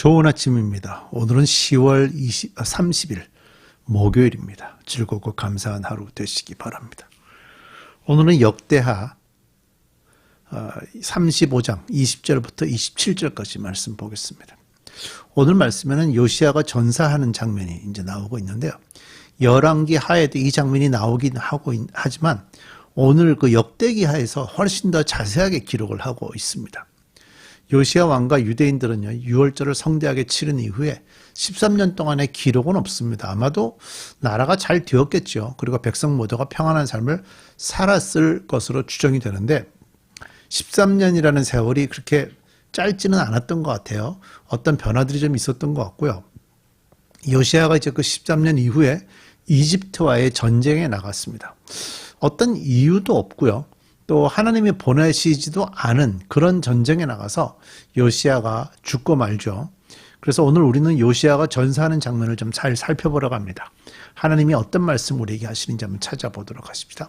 좋은 아침입니다. 오늘은 10월 20, 30일 목요일입니다. 즐겁고 감사한 하루 되시기 바랍니다. 오늘은 역대하 35장 20절부터 27절까지 말씀 보겠습니다. 오늘 말씀에는 요시아가 전사하는 장면이 이제 나오고 있는데요. 열왕기 하에도 이 장면이 나오긴 하고 하지만 오늘 그 역대기 하에서 훨씬 더 자세하게 기록을 하고 있습니다. 요시아 왕과 유대인들은요, 6월절을 성대하게 치른 이후에 13년 동안의 기록은 없습니다. 아마도 나라가 잘 되었겠죠. 그리고 백성 모두가 평안한 삶을 살았을 것으로 추정이 되는데 13년이라는 세월이 그렇게 짧지는 않았던 것 같아요. 어떤 변화들이 좀 있었던 것 같고요. 요시아가 이제 그 13년 이후에 이집트와의 전쟁에 나갔습니다. 어떤 이유도 없고요. 또 하나님이 보내시지도 않은 그런 전쟁에 나가서 요시아가 죽고 말죠. 그래서 오늘 우리는 요시아가 전사하는 장면을 좀 잘 살펴보려고 합니다. 하나님이 어떤 말씀 우리에게 하시는지 한번 찾아보도록 하십니다.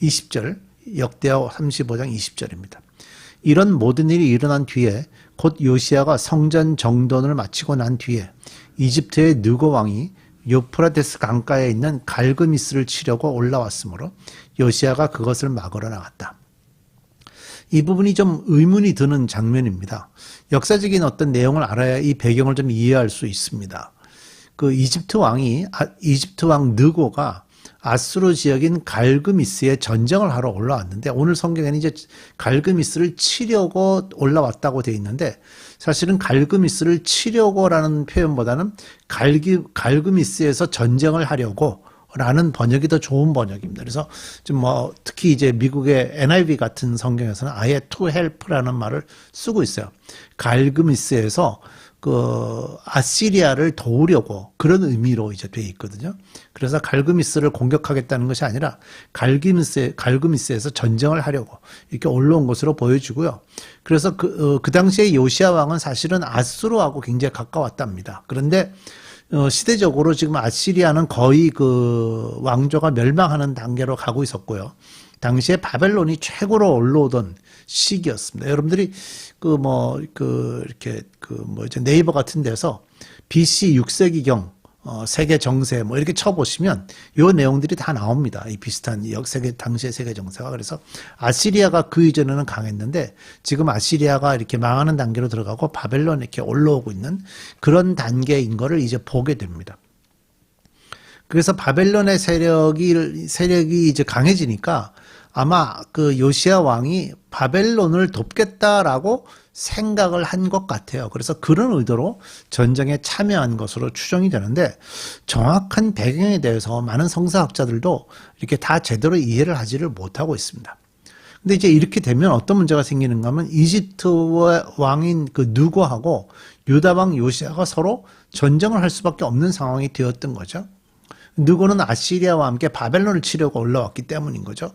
20절 역대하 35장 20절입니다. 이런 모든 일이 일어난 뒤에 곧 요시아가 성전 정돈을 마치고 난 뒤에 이집트의 느고 왕이 요프라데스 강가에 있는 갈그미스를 치려고 올라왔으므로 요시아가 그것을 막으러 나갔다. 이 부분이 좀 의문이 드는 장면입니다. 역사적인 어떤 내용을 알아야 이 배경을 좀 이해할 수 있습니다. 그 이집트 왕이 아, 이집트 왕 느고가 아수르 지역인 갈그미스에 전쟁을 하러 올라왔는데 오늘 성경에는 이제 갈그미스를 치려고 올라왔다고 되어 있는데 사실은 갈그미스를 치려고라는 표현보다는 갈기, 갈그미스에서 전쟁을 하려고 라는 번역이 더 좋은 번역입니다. 그래서 좀 뭐 특히 이제 미국의 NIV 같은 성경에서는 아예 to help라는 말을 쓰고 있어요. 갈그미스에서 그 아시리아를 도우려고 그런 의미로 이제 돼 있거든요. 그래서 갈그미스를 공격하겠다는 것이 아니라 갈그미스 갈그미스에서 전쟁을 하려고 이렇게 올라온 것으로 보여지고요. 그래서 그, 어, 그 당시에 요시아 왕은 사실은 아수르하고 굉장히 가까웠답니다. 그런데 어, 시대적으로 지금 아시리아는 거의 그 왕조가 멸망하는 단계로 가고 있었고요. 당시에 바벨론이 최고로 올라오던 시기였습니다. 여러분들이 그 뭐, 그, 이렇게, 그, 뭐, 이제 네이버 같은 데서 BC 6세기경, 어, 세계 정세 뭐 이렇게 쳐보시면 요 내용들이 다 나옵니다. 이 비슷한 역세계, 당시의 세계 정세가. 그래서 아시리아가 그 이전에는 강했는데 지금 아시리아가 이렇게 망하는 단계로 들어가고 바벨론 이렇게 올라오고 있는 그런 단계인 거를 이제 보게 됩니다. 그래서 바벨론의 세력이, 세력이 이제 강해지니까 아마 그 요시아 왕이 바벨론을 돕겠다라고 생각을 한 것 같아요. 그래서 그런 의도로 전쟁에 참여한 것으로 추정이 되는데 정확한 배경에 대해서 많은 성사학자들도 이렇게 다 제대로 이해를 하지를 못하고 있습니다. 근데 이제 이렇게 되면 어떤 문제가 생기는가 하면 이집트 왕인 그 누구하고 유다 왕 요시아가 서로 전쟁을 할 수밖에 없는 상황이 되었던 거죠. 누구는 아시리아와 함께 바벨론을 치려고 올라왔기 때문인 거죠.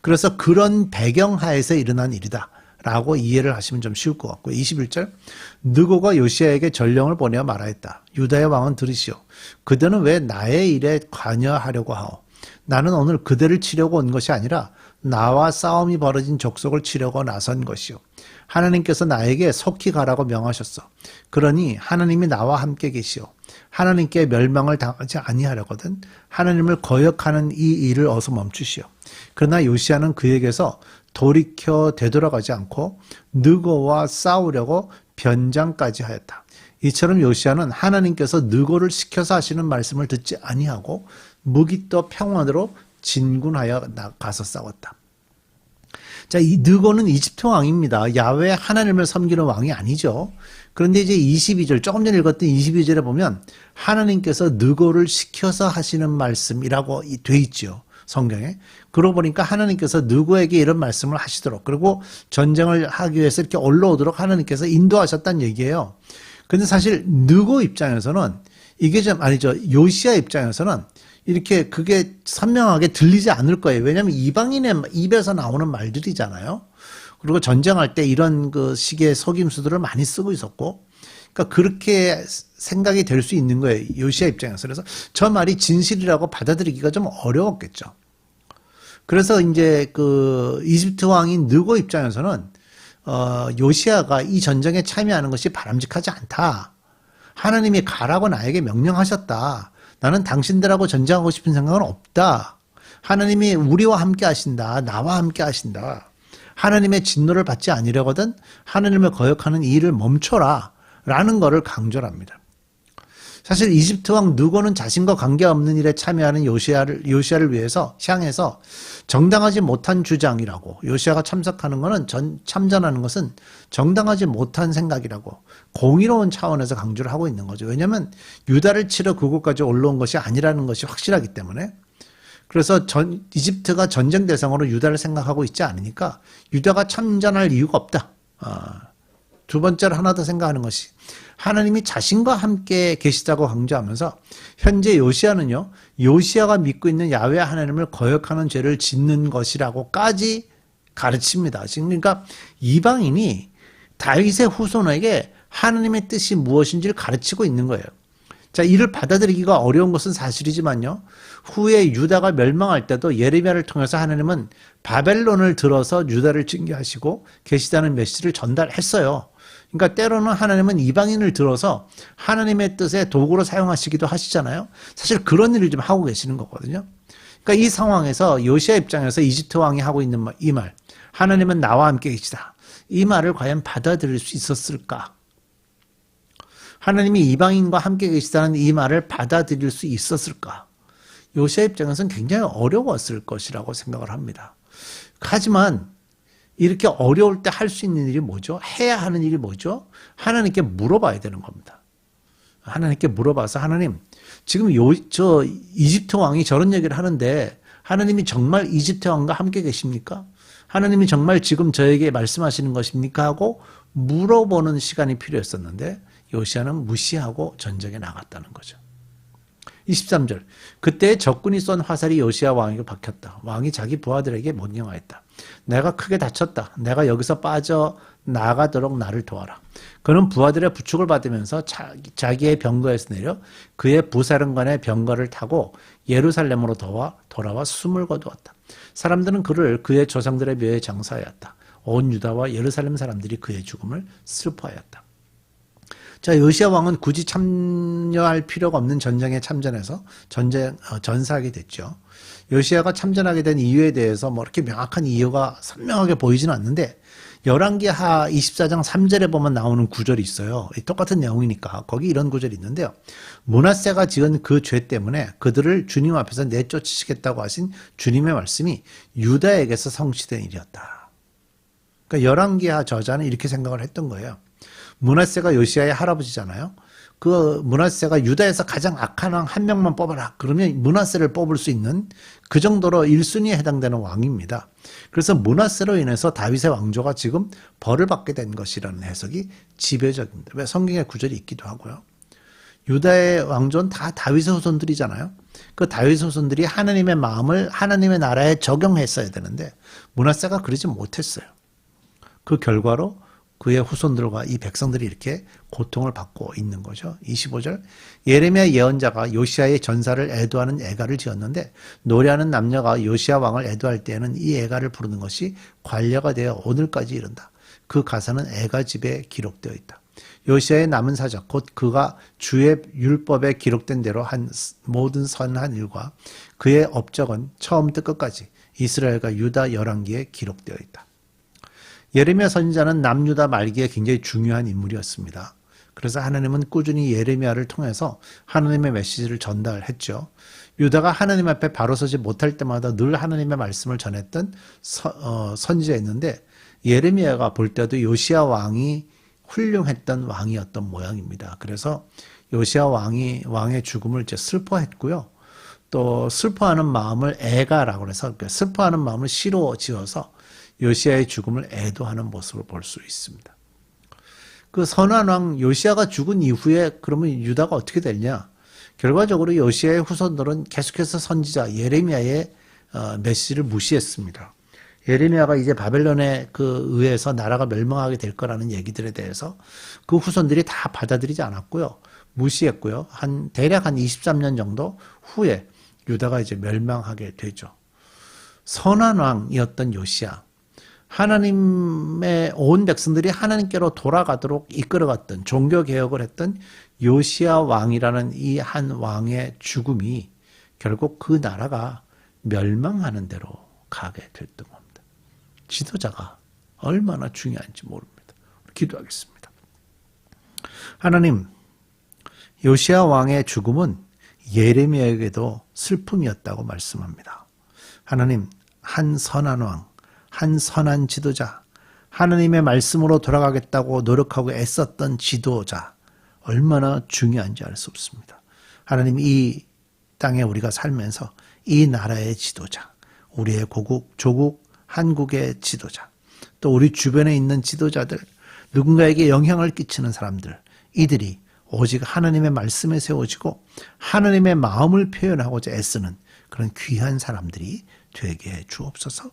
그래서 그런 배경 하에서 일어난 일이다. 라고 이해를 하시면 좀 쉬울 것 같고요. 21절. 느고가 요시아에게 전령을 보내어 말하였다. 유다의 왕은 들으시오. 그대는 왜 나의 일에 관여하려고 하오? 나는 오늘 그대를 치려고 온 것이 아니라 나와 싸움이 벌어진 족속을 치려고 나선 것이오. 하나님께서 나에게 속히 가라고 명하셨어. 그러니 하나님이 나와 함께 계시오. 하나님께 멸망을 당하지 아니하려거든 하나님을 거역하는 이 일을 어서 멈추시오. 그러나 요시아는 그에게서 돌이켜 되돌아가지 않고 느고와 싸우려고 변장까지 하였다. 이처럼 요시아는 하나님께서 느고를 시켜서 하시는 말씀을 듣지 아니하고 무기떠 평원으로 진군하여 가서 싸웠다. 자, 이 느고는 이집트 왕입니다. 야외 하나님을 섬기는 왕이 아니죠. 그런데 이제 22절, 조금 전에 읽었던 22절에 보면 하나님께서 느고를 시켜서 하시는 말씀이라고 돼 있죠. 성경에. 그러고 보니까 하나님께서 누구에게 이런 말씀을 하시도록 그리고 전쟁을 하기 위해서 이렇게 올라오도록 하나님께서 인도하셨다는 얘기예요. 근데 사실 누구 입장에서는 이게 좀 아니죠. 요시아 입장에서는 이렇게 그게 선명하게 들리지 않을 거예요. 왜냐하면 이방인의 입에서 나오는 말들이잖아요. 그리고 전쟁할 때 이런 그 식의 속임수들을 많이 쓰고 있었고, 그러니까 그렇게 생각이 될 수 있는 거예요. 요시아 입장에서. 그래서 저 말이 진실이라고 받아들이기가 좀 어려웠겠죠. 그래서 이제 그 이집트 왕인 느고 입장에서는 어, 요시아가 이 전쟁에 참여하는 것이 바람직하지 않다. 하나님이 가라고 나에게 명령하셨다. 나는 당신들하고 전쟁하고 싶은 생각은 없다. 하나님이 우리와 함께 하신다. 나와 함께 하신다. 하나님의 진노를 받지 아니려거든 하나님을 거역하는 이 일을 멈춰라. 라는 것을 강조를 합니다. 사실 이집트 왕 누고는 자신과 관계없는 일에 참여하는 요시아를 요시아를 위해서 향해서 정당하지 못한 주장이라고 요시아가 참석하는 것은 전, 참전하는 것은 정당하지 못한 생각이라고 공의로운 차원에서 강조를 하고 있는 거죠. 왜냐하면 유다를 치러 그곳까지 올라온 것이 아니라는 것이 확실하기 때문에 그래서 전, 이집트가 전쟁 대상으로 유다를 생각하고 있지 않으니까 유다가 참전할 이유가 없다. 아, 두 번째로 하나 더 생각하는 것이 하나님이 자신과 함께 계시다고 강조하면서 현재 요시아는요 요시아가 믿고 있는 야외 하나님을 거역하는 죄를 짓는 것이라고까지 가르칩니다. 그러니까 이방인이 다윗의 후손에게 하나님의 뜻이 무엇인지를 가르치고 있는 거예요. 자, 이를 받아들이기가 어려운 것은 사실이지만요. 후에 유다가 멸망할 때도 예레미야를 통해서 하나님은 바벨론을 들어서 유다를 징계하시고 계시다는 메시지를 전달했어요. 그러니까 때로는 하나님은 이방인을 들어서 하나님의 뜻에 도구로 사용하시기도 하시잖아요. 사실 그런 일을 좀 하고 계시는 거거든요. 그러니까 이 상황에서 요시아 입장에서 이집트 왕이 하고 있는 이 말, 하나님은 나와 함께 계시다. 이 말을 과연 받아들일 수 있었을까? 하나님이 이방인과 함께 계시다는 이 말을 받아들일 수 있었을까? 요시아 입장에서는 굉장히 어려웠을 것이라고 생각을 합니다. 하지만 이렇게 어려울 때 할 수 있는 일이 뭐죠? 해야 하는 일이 뭐죠? 하나님께 물어봐야 되는 겁니다. 하나님께 물어봐서 하나님, 지금 요, 저 이집트 왕이 저런 얘기를 하는데 하나님이 정말 이집트 왕과 함께 계십니까? 하나님이 정말 지금 저에게 말씀하시는 것입니까? 하고 물어보는 시간이 필요했었는데 요시아는 무시하고 전쟁에 나갔다는 거죠. 23절. 그때 적군이 쏜 화살이 요시아 왕에게 박혔다. 왕이 자기 부하들에게 명령하였다. 내가 크게 다쳤다. 내가 여기서 빠져 나가도록 나를 도와라. 그는 부하들의 부축을 받으면서 자기, 의 병거에서 내려 그의 부사령관의 병거를 타고 예루살렘으로 도와 돌아와 숨을 거두었다. 사람들은 그를 그의 조상들의 묘에 장사하였다. 온 유다와 예루살렘 사람들이 그의 죽음을 슬퍼하였다. 자, 요시아 왕은 굳이 참여할 필요가 없는 전쟁에 참전해서 전쟁, 어, 전사하게 됐죠. 요시아가 참전하게 된 이유에 대해서 뭐 이렇게 명확한 이유가 선명하게 보이지는 않는데, 열왕기하 24장 3절에 보면 나오는 구절이 있어요. 똑같은 내용이니까 거기 이런 구절이 있는데요. 문하세가 지은 그 죄 때문에 그들을 주님 앞에서 내쫓으시겠다고 하신 주님의 말씀이 유다에게서 성취된 일이었다. 그러니까 열왕기하 저자는 이렇게 생각을 했던 거예요. 문하세가 요시아의 할아버지잖아요. 그 문하세가 유다에서 가장 악한 왕 한 명만 뽑아라. 그러면 문하세를 뽑을 수 있는 그 정도로 1순위에 해당되는 왕입니다. 그래서 문하세로 인해서 다윗의 왕조가 지금 벌을 받게 된 것이라는 해석이 지배적입니다. 왜 성경에 구절이 있기도 하고요. 유다의 왕조는 다 다윗의 후손들이잖아요. 그 다윗의 후손들이 하나님의 마음을 하나님의 나라에 적용했어야 되는데 문하세가 그러지 못했어요. 그 결과로 그의 후손들과 이 백성들이 이렇게 고통을 받고 있는 거죠. 25절. 예레미야 예언자가 요시아의 전사를 애도하는 애가를 지었는데 노래하는 남녀가 요시아 왕을 애도할 때에는 이 애가를 부르는 것이 관례가 되어 오늘까지 이른다. 그 가사는 애가 집에 기록되어 있다. 요시아의 남은 사적 곧 그가 주의 율법에 기록된 대로 한 모든 선한 일과 그의 업적은 처음부터 끝까지 이스라엘과 유다 열왕기에 기록되어 있다. 예레미야 선지자는 남유다 말기에 굉장히 중요한 인물이었습니다. 그래서 하나님은 꾸준히 예레미야를 통해서 하나님의 메시지를 전달했죠. 유다가 하나님 앞에 바로 서지 못할 때마다 늘 하나님의 말씀을 전했던 서, 어, 선지자였는데 예레미야가 볼 때도 요시아 왕이 훌륭했던 왕이었던 모양입니다. 그래서 요시아 왕이 왕의 죽음을 이제 슬퍼했고요. 또 슬퍼하는 마음을 애가라고 해서 슬퍼하는 마음을 시로 지어서 요시아의 죽음을 애도하는 모습을 볼 수 있습니다. 그 선한 왕 요시아가 죽은 이후에 그러면 유다가 어떻게 됐냐? 결과적으로 요시아의 후손들은 계속해서 선지자 예레미야의 어, 메시지를 무시했습니다. 예레미야가 이제 바벨론에 그 의해서 나라가 멸망하게 될 거라는 얘기들에 대해서 그 후손들이 다 받아들이지 않았고요. 무시했고요. 한 대략 한 23년 정도 후에 유다가 이제 멸망하게 되죠. 선한 왕이었던 요시아. 하나님의 온 백성들이 하나님께로 돌아가도록 이끌어갔던 종교 개혁을 했던 요시아 왕이라는 이 한 왕의 죽음이 결국 그 나라가 멸망하는 대로 가게 됐던 겁니다. 지도자가 얼마나 중요한지 모릅니다. 기도하겠습니다. 하나님, 요시아 왕의 죽음은 예레미야에게도 슬픔이었다고 말씀합니다. 하나님, 한 선한 왕, 한 선한 지도자, 하나님의 말씀으로 돌아가겠다고 노력하고 애썼던 지도자, 얼마나 중요한지 알 수 없습니다. 하나님, 이 땅에 우리가 살면서 이 나라의 지도자, 우리의 고국, 조국, 한국의 지도자, 또 우리 주변에 있는 지도자들, 누군가에게 영향을 끼치는 사람들, 이들이 오직 하나님의 말씀에 세워지고 하나님의 마음을 표현하고자 애쓰는 그런 귀한 사람들이 되게 해 주옵소서